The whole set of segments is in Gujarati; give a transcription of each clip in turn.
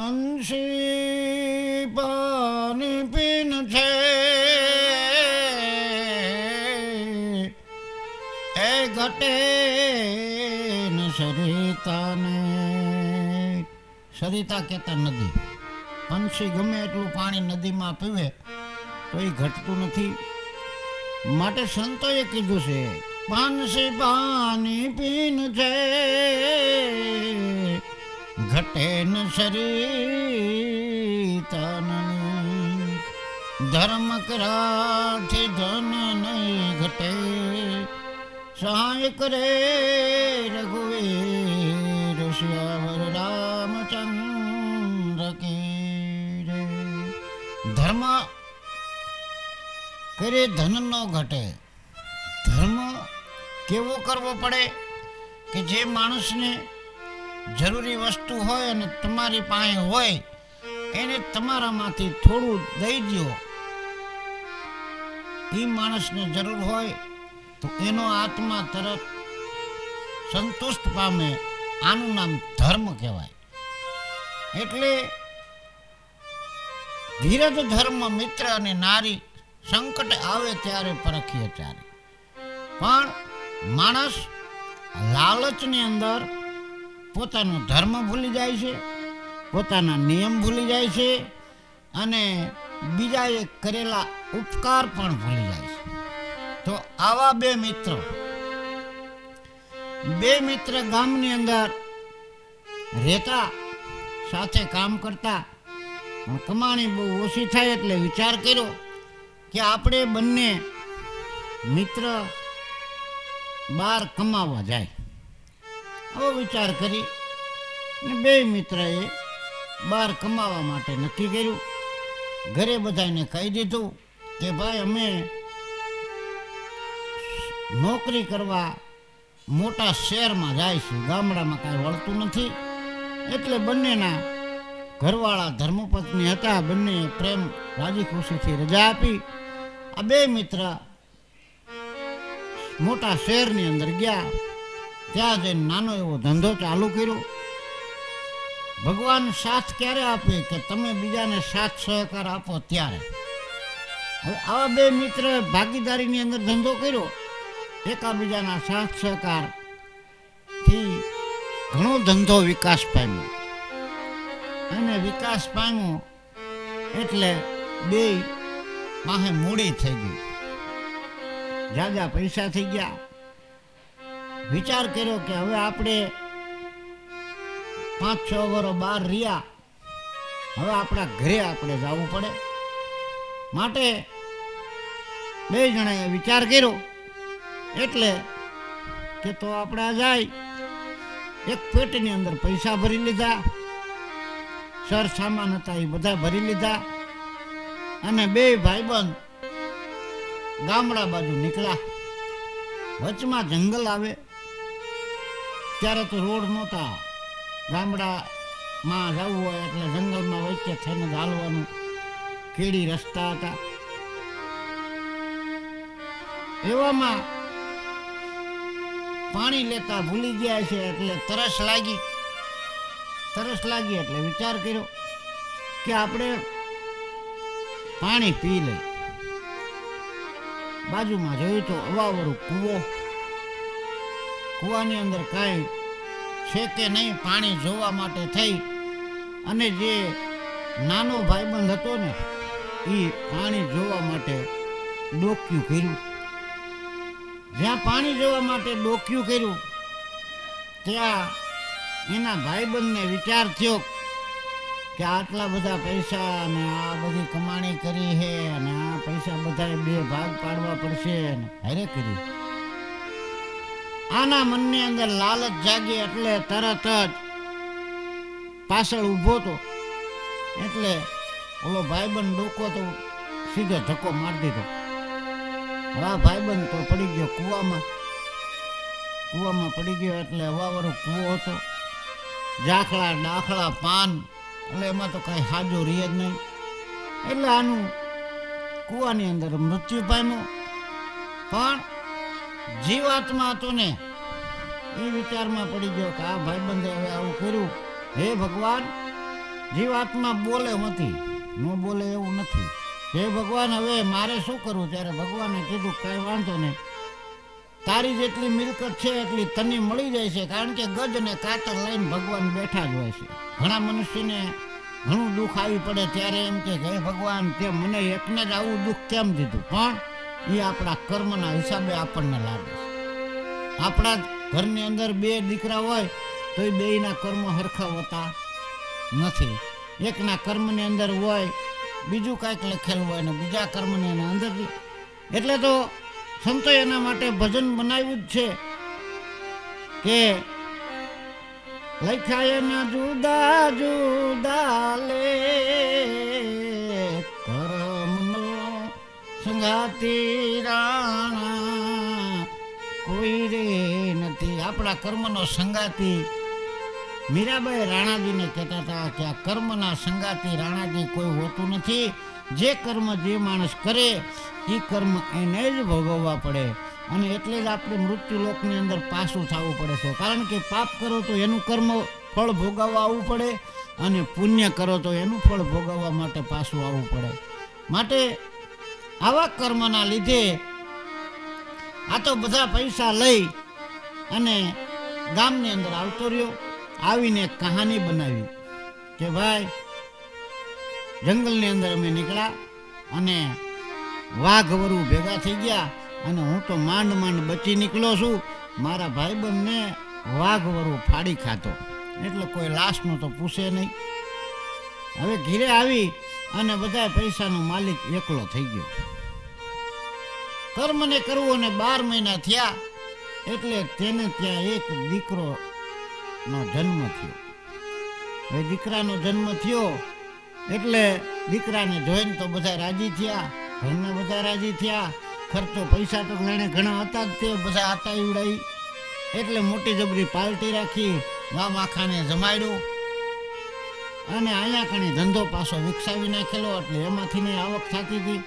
બંસી પાણી પીન છે. એ ઘટે સરિતાને સરિતા કહેતા નદી. પંછી ગમે એટલું પાણી નદીમાં પીવે, તો એ ઘટતું નથી. માટે સંતોએ કીધું છે પાંસી પાણી પીન છે. ઘટે ન શરીર ધર્મ કરાથી ધન નહીં ઘટે. સહાય કરે રઘુવીર શ્યાવર રામચંદ્ર કે રે. ધર્મ કરે ધન ન ઘટે. ધર્મ કેવો કરવો પડે? કે જે માણસને જરૂરી વસ્તુ હોય અને તમારી પાસે હોય, એને તમારામાંથી થોડું દઈ દો એ માણસને જરૂર હોય તો એનો આત્મા તરત સંતુષ્ટ પામે. આનું નામ ધર્મ કહેવાય. એટલે ધીરજ, ધર્મ, મિત્ર અને નારી સંકટ આવે ત્યારે પરખીએ ત્યારે. પણ માણસ લાલચની અંદર પોતાનો ધર્મ ભૂલી જાય છે, પોતાના નિયમ ભૂલી જાય છે, અને બીજાએ કરેલા ઉપકાર પણ ભૂલી જાય છે. તો આવા બે મિત્ર બે મિત્ર ગામની અંદર રહેતા, સાથે કામ કરતા કમાણી બહુ ઓછી થાય એટલે વિચાર કર્યો કે આપણે બંને મિત્ર બહાર કમાવા જાય. આવો વિચાર કરી ને બે મિત્રએ બહાર કમાવા માટે નક્કી કર્યું. ઘરે બધાને કહી દીધું કે ભાઈ, અમે નોકરી કરવા મોટા શહેરમાં છે. ગામડામાં કાંઈ વળતું નથી. એટલે બંનેના ઘરવાળા ધર્મપત્ની હતા. બંને પ્રેમ રાજી ખુશીથી રજા આપી. આ બે મિત્ર મોટા શહેરની અંદર ગયા. ત્યાં જઈને નાનો એવો ધંધો ચાલુ કર્યો, ભગવાન સાથ ક્યારે આપે કે તમે બીજાને સાથ સહકાર આપો ત્યારે? હવે આવા બે મિત્ર ભાગીદારીની અંદર ધંધો કર્યો, એકાબીજાના સાથ સહકારથી ઘણો ધંધો વિકાસ પામ્યો. અને વિકાસ પામ્યો એટલે બે પાસે મૂડી થઈ ગઈ. જાજા પૈસા થઈ ગયા. વિચાર કર્યો કે હવે આપણે પાંચ છ વર્ષ બહાર રહ્યા. હવે આપણા ઘરે આપણે જવું પડે. માટે બે જણાએ વિચાર કર્યો. એટલે કે તો આપણે જાય. એક પેટની અંદર પૈસા ભરી લીધા. સર સામાન હતા એ બધા ભરી લીધા. અને બે ભાઈબંધ ગામડા બાજુ નીકળ્યા. વચમાં જંગલ આવે. ત્યારે તો રોડ નહોતા. ગામડામાં જવું હોય એટલે જંગલમાં વચ્ચે થઈને ચાલવાનું કેડી રસ્તા હતા. એવામાં પાણી લેતા ભૂલી ગયા છે એટલે તરસ લાગી. તરસ લાગી એટલે વિચાર કર્યો કે આપણે પાણી પી લઈ બાજુમાં જોયું તો અવાવરું કૂવો કૂવાની અંદર કાંઈ છે કે નહીં પાણી જોવા માટે થઈ. અને જે નાનો ભાઈબંધ હતો ને, એ પાણી જોવા માટે ડોક્યું કર્યું. જ્યાં પાણી જોવા માટે ડોક્યું કર્યું, ત્યાં એના ભાઈબંધને વિચાર થયો કે આટલા બધા પૈસા અને આ બધી કમાણી કરી છે અને આ પૈસા બધા બે ભાગ પાડવા પડશે અને હારે કરી. આના મનની અંદર લાલચ જાગી એટલે તરત જ પાછળ ઊભો તો. એટલે ઓલો ભાઈબંધ ડોકો તો સીધો ધક્કો મારી દીધો. હા ભાઈબંધ તો પડી ગયો કૂવામાં. કૂવામાં પડી ગયો એટલે હવાવાળો કૂવો હતો. ઝાખલા ડાખલા પાન. એટલે એમાં તો કાંઈ હાજો રહે જ નહીં. એટલે આનું કૂવાની અંદર મૃત્યુ પામ્યું. પણ જીવાત્મા હતો ને, એ વિચારમાં પડી ગયો કે આ ભાઈબંધે હવે આવું કર્યું. હે ભગવાન, જીવાત્મા બોલે નથી, ન બોલે એવું નથી. હે ભગવાન, હવે મારે શું કરવું? ત્યારે ભગવાને કીધું, કાંઈ વાંધો નહીં. તારી જેટલી મિલકત છે એટલી તની મળી જાય છે, કારણ કે ગજ અને કાતર લઈને ભગવાન બેઠા જ હોય છે. ઘણા મનુષ્યને ઘણું દુઃખ આવી પડે ત્યારે એમ કે, હે ભગવાન, તે મને એકને જ આવું દુઃખ કેમ દીધું? પણ એ આપણા કર્મના હિસાબે આપણને લાગે છે. આપણા ઘરની અંદર બે દીકરા હોય, તો એ બેયના કર્મ હરખા હોતા નથી. એકના કર્મની અંદર હોય, બીજું કાંઈક લખેલું હોય ને બીજા કર્મની એના અંદર. એટલે તો સંતો એના માટે ભજન બનાવ્યું જ છે કે લખાય જુદા જુદા લે કોઈ રે નથી. આપણા કર્મનો સંગાતી. મીરાબાઈ રાણાજીને કહેતા હતા કે આ કર્મના સંગાતી રાણાજી કોઈ હોતું નથી. જે કર્મ જે માણસ કરે એ કર્મ એને જ ભોગવવા પડે. અને એટલે જ આપણે મૃત્યુલોકની અંદર પાછું થવું પડે છે. કારણ કે પાપ કરો તો એનું કર્મ ફળ ભોગવવા આવવું પડે અને પુણ્ય કરો તો એનું ફળ ભોગવવા માટે પાછું આવવું પડે. માટે આવા કર્મના લીધે આ તો બધા પૈસા લઈ અને ગામની અંદર આવતો રહ્યો, આવીને કહાની બનાવી કે ભાઈ, જંગલની અંદર અમે નીકળ્યા અને વાઘ વરુ ભેગા થઈ ગયા અને હું તો માંડ માંડ બચી નીકળ્યો છું. મારા ભાઈબંધને વાઘ વરુ ફાડી ખાતો એટલે કોઈ લાશનું તો પૂછે નહીં. હવે ઘીરે આવી અને બધા પૈસાનો માલિક એકલો થઈ ગયો. કર્મને કરવું અને બાર મહિના થયા એટલે તેને ત્યાં એક દીકરો નો જન્મ થયો. એ દીકરાનો જન્મ થયો એટલે દીકરાને જોઈને તો બધા રાજી થયા, ઘરના બધા રાજી થયા. ખર્ચો પૈસા તો એને ઘણા હતા જ તે બધા આતા ઉડાઈ એટલે મોટી જબરી પાર્ટી રાખી, ગામ આખાને જમાડ્યું. અને અહીંયા કણી ધંધો પાછો વિકસાવી નાખેલો એટલે એમાંથી ને આવક થતી હતી.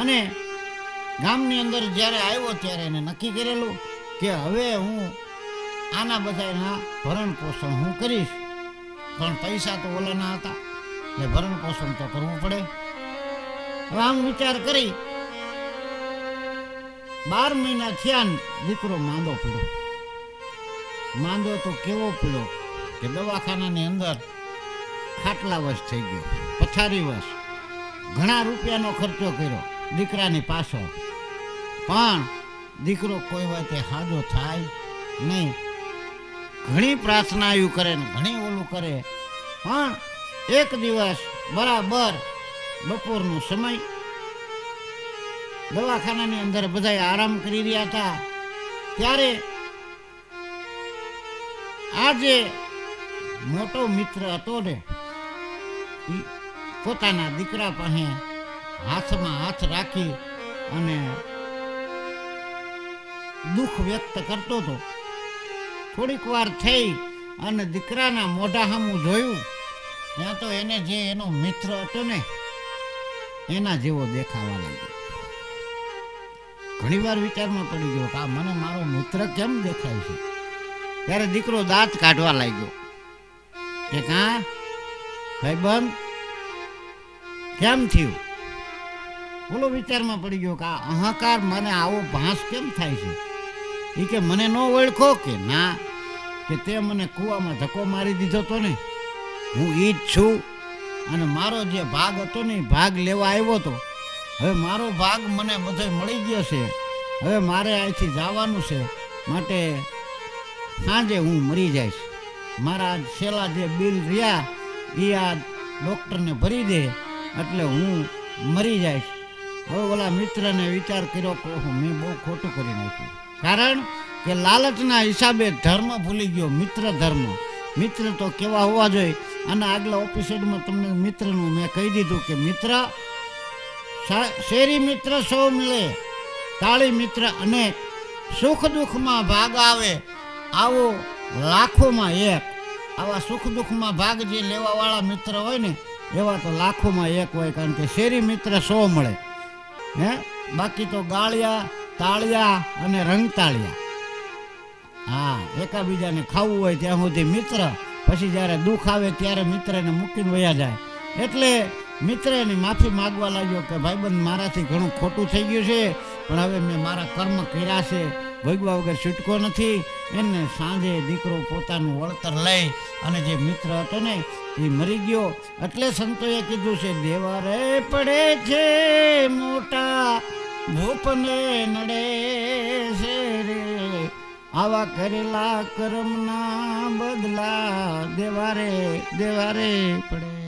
અને ગામની અંદર જ્યારે આવ્યો ત્યારે એને નક્કી કરેલું કે હવે હું આના બધાના ભરણ પોષણ હું કરીશ. પણ પૈસા તો ઓલાના હતા, એટલે ભરણ પોષણ તો કરવું પડે. હવે આમ વિચાર કરી બાર મહિના થયા દીકરો માંદો પડ્યો. માંદો તો કેવો પડ્યો કે દવાખાનાની અંદર ખાટલા વશ થઈ ગયો. પથારી વશ. ઘણા રૂપિયાનો ખર્ચો કર્યો દીકરાની પાછળ. પણ દીકરો કોઈ વાતે હાજો થાય નહીં. ઘણી પ્રાર્થના કરે ને ઘણી ઓલું કરે. પણ એક દિવસ બરાબર બપોરનો સમય દવાખાનાની અંદર બધા આરામ કરી રહ્યા હતા. ત્યારે આજે મોટો મિત્ર હતો ને પોતાના દીકરા પાસે હાથમાં હાથ રાખી અને દુઃખ વ્યક્ત કરતો હતો. થોડીક વાર થઈ અને દીકરાના મોઢા સામું જોયું. ત્યાં તો એને જે એનો મિત્ર હતો ને, એના જેવો દેખાવા લાગ્યો. ઘણી વાર વિચારમાં પડી ગયો કે મને મારો મિત્ર કેમ દેખાય છે? ત્યારે દીકરો દાંત કાઢવા લાગ્યો. કે કા ભાઈબંધ કેમ થયું? બોલો વિચારમાં પડી ગયો કે આ અહંકાર મને આવો ભાંસ કેમ થાય છે? એ કે મને ન ઓળખો કે ના, કે તે મને કૂવામાં ધક્કો મારી દીધો તો ને? હું એ જ છું અને મારો જે ભાગ હતો ને ભાગ લેવા આવ્યો હતો હવે મારો ભાગ મને બધો મળી ગયો છે. હવે મારે અહીંથી જવાનું છે. માટે સાંજે હું મરી જઈશ. મારા છેલ્લા જે બિલ રહ્યા એ આ ડૉક્ટરને ભરી દે એટલે હું મરી જઈશ. હવે ઓલા મિત્રને વિચાર કર્યો કે મેં બહુ ખોટું કરી નાખ્યું. કારણ કે લાલચના હિસાબે ધર્મ ભૂલી ગયો, મિત્ર ધર્મ. મિત્ર તો કેવા હોવા જોઈએ. અને આગલા ઓપિસોડમાં તમને મિત્રનું મેં કહી દીધું કે મિત્ર શેરી મિત્ર સૌ મળે તાળી મિત્ર અને સુખ દુઃખમાં ભાગ આવે, આવો લાખોમાં એક. આવા સુખ દુઃખમાં ભાગ જે લેવાવાળા મિત્ર હોય ને, એવા તો લાખોમાં એક હોય, કારણ કે શેરી મિત્ર સો મળે. હે? બાકી તો ગાળિયા, તાળિયા અને રંગતાળિયા. હા, એકાબીજાને ખાવું હોય ત્યાં સુધી મિત્ર, પછી જ્યારે દુઃખ આવે ત્યારે મિત્રને મૂકીને વયા જાય. એટલે મિત્ર એની માફી માગવા લાગ્યો કે, ભાઈબંધ, મારાથી ઘણું ખોટું થઈ ગયું છે, પણ હવે મેં મારા કર્મ કર્યા છે. ભગવા વગર છૂટકો નથી. એને સાંજે દીકરો પોતાનું વળતર લઈ અને જે મિત્ર હતો ને, એ મરી ગયો. એટલે સંતોએ કીધું છે, દેવારે પડે છે મોટા, ભૂપને નડે છે રે. આવા કરેલા કર્મના બદલા દેવારે દેવારે પડે